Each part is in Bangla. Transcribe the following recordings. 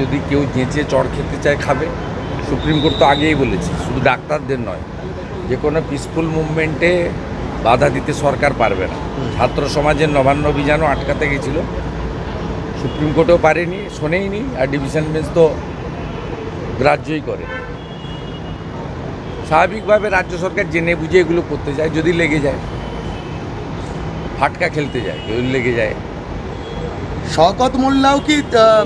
যদি কেউ যেঁচে চড় খেতে চায় খাবে সুপ্রিম কোর্ট তো আগেই বলেছে শুধু ডাক্তারদের নয় যে কোনো পিসফুল মুভমেন্টে বাধা দিতে সরকার পারবে না। ছাত্র সমাজের নবান্ন অভিযানও আটকাতে গেছিল। সুপ্রিম কোর্টেও পারেনি শোনেইনি আর ডিভিশন বেঞ্চ তো গ্রাহ্যই করে। স্বাভাবিকভাবে রাজ্য সরকার জেনে বুঝে এগুলো করতে যায় যদি লেগে যায় ফাটকা খেলতে যায় কেউ লেগে যায় শওকত মোল্লাও কি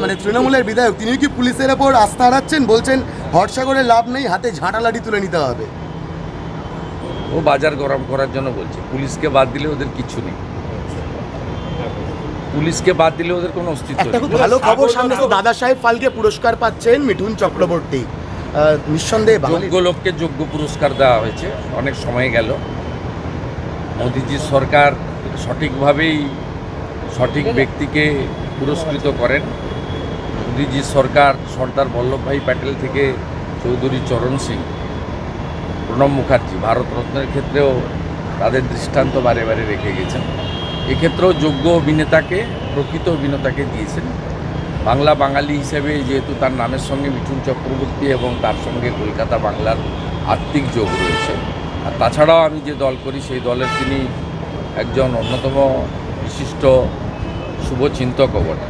মানে তৃণমূলের বিধায়ক তিনিও কি পুলিশের ওপর আস্থা হারাচ্ছেন? বলছেন ভরসা করে লাভ নেই হাতে ঝাঁটা লাঠি তুলে নিতে হবে। ও বাজার গরম করার জন্য বলছে। পুলিশকে বাদ দিলে ওদের কিছু নেই। পুলিশকে বাদ দিলে ওদের কোনো অস্তিত্ব একটা খুব ভালো খবর সামনে দাদা সাহেব ফালকে পুরস্কার পাচ্ছেন মিঠুন চক্রবর্তী। নিঃসন্দেহে যোগ্য লোককে যোগ্য পুরস্কার দেওয়া হয়েছে। অনেক সময় গেল। মোদিজির সরকার সঠিকভাবেই সঠিক ব্যক্তিকে পুরস্কৃত করেন। মোদিজির সরকার, সর্দার বল্লভভাই প্যাটেল থেকে চৌধুরী চরণ সিং, প্রণব মুখার্জি ভারতরত্নের ক্ষেত্রেও তাদের দৃষ্টান্ত বারে বারে রেখে গেছেন। এক্ষেত্রেও যোগ্য অভিনেতাকে, প্রকৃত অভিনেতাকে দিয়েছেন। বাংলা বাঙালি হিসেবে যেহেতু তার নামের সঙ্গে মিঠুন চক্রবর্তী এবং তার সঙ্গে কলকাতা বাংলার আত্মিক যোগ রয়েছে। আর তাছাড়াও আমি যে দল করি, সেই দলের তিনি একজন অন্যতম বিশিষ্ট শুভচিন্তকও বটে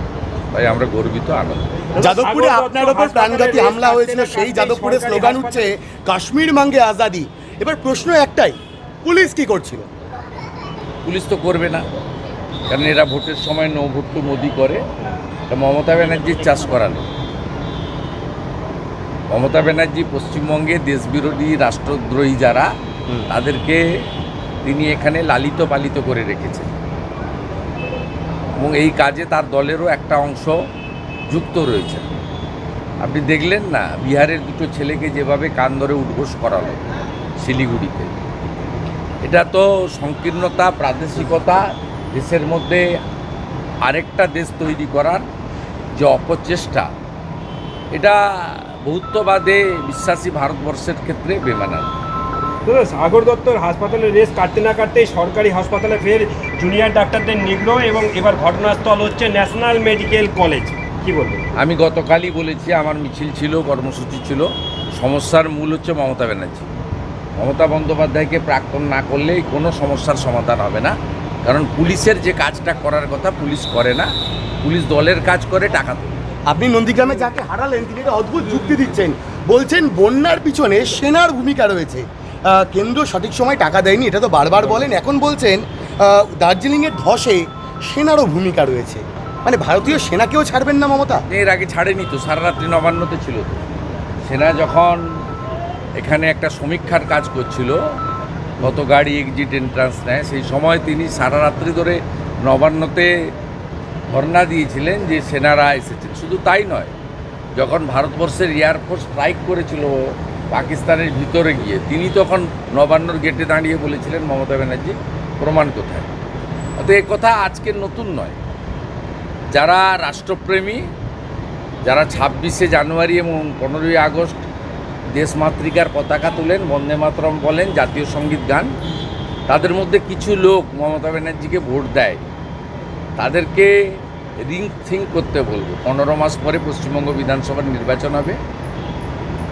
তাই আমরা গর্বিত আনন্দ যাদবপুরে আপনার ওপর প্রাণঘাতী হামলা হয়েছিল সেই যাদবপুরে স্লোগান উঠছে কাশ্মীর মাঙ্গে আজাদি। এবার প্রশ্ন একটাই পুলিশ কি করছিল? পুলিশ তো করবে না কারণ এরা ভোটের সময় নো ভোট টু মোদি করে মমতা ব্যানার্জির চাষ করানো মমতা ব্যানার্জি পশ্চিমবঙ্গে দেশবিরোধী রাষ্ট্রদ্রোহী যারা তাদেরকে তিনি এখানে লালিত পালিত করে রেখেছেন। এবং এই কাজে তার দলেরও একটা অংশ যুক্ত রয়েছে। আপনি দেখলেন না, বিহারের দুটো ছেলেকে যেভাবে কান ধরে উদ্ঘোষ করালো শিলিগুড়িতে। এটা তো সংকীর্ণতা, প্রাদেশিকতা, দেশের মধ্যে আরেকটা দেশ তৈরি করার যে অপচেষ্টা, এটা বহুত্ববাদে বিশ্বাসী ভারতবর্ষের ক্ষেত্রে বেমানান। দাদা সাগর দত্তর হাসপাতালে রেস কাটতে না কাটতেই সরকারি হাসপাতালে ফের জুনিয়র ডাক্তারদের নিগ্রহ এবং এবার ঘটনাস্থল হচ্ছে ন্যাশনাল মেডিকেল কলেজ। কি বলবেন? আমি গতকালই বলেছি আমার মিছিল ছিল কর্মসূচি ছিল। সমস্যার মূল হচ্ছে মমতা ব্যানার্জি। মমতা বন্দ্যোপাধ্যায়কে প্রাক্তন না করলেই কোনো সমস্যার সমাধান হবে না। কারণ পুলিশের যে কাজটা করার কথা পুলিশ করে না। পুলিশ দলের কাজ করে টাকা তোলে। আপনি নন্দীগ্রামে যাকে হারালেন তিনি একটা অদ্ভুত যুক্তি দিচ্ছেন। বলছেন বন্যার পিছনে সেনার ভূমিকা রয়েছে। কেন্দ্র সঠিক সময় টাকা দেয়নি, এটা তো বারবার বলেন। এখন বলছেন দার্জিলিংয়ের ধসে সেনারও ভূমিকা রয়েছে। মানে ভারতীয় সেনাকেও ছাড়বেন না মমতা? এর আগে ছাড়েনি তো, সারা রাত্রি নবান্নতে ছিল। সেনা যখন এখানে একটা সমীক্ষার কাজ করছিল, কত গাড়ি এক্সিট এন্ট্রান্স নেয়, সেই সময় তিনি সারা রাত্রি ধরে নবান্নতে ধর্ণা দিয়েছিলেন যে সেনারা এসেছেন। শুধু তাই নয়, যখন ভারতবর্ষের এয়ারফোর্স স্ট্রাইক করেছিল পাকিস্তানের ভিতরে গিয়ে, তিনি তখন নবান্নর গেটে দাঁড়িয়ে বলেছিলেন, মমতা ব্যানার্জি, প্রমাণ কোথায়? অত এ কথা আজকের নতুন নয়। যারা রাষ্ট্রপ্রেমী, যারা ছাব্বিশে জানুয়ারি এবং পনেরোই আগস্ট দেশমাতৃকার পতাকা তোলেন, বন্দে মাতরম বলেন, জাতীয় সংগীত গান, তাদের মধ্যে কিছু লোক মমতা ব্যানার্জিকে ভোট দেয়। তাদেরকে রিং থিঙ্ক করতে বলব। পনেরো মাস পরে পশ্চিমবঙ্গ বিধানসভার নির্বাচন হবে।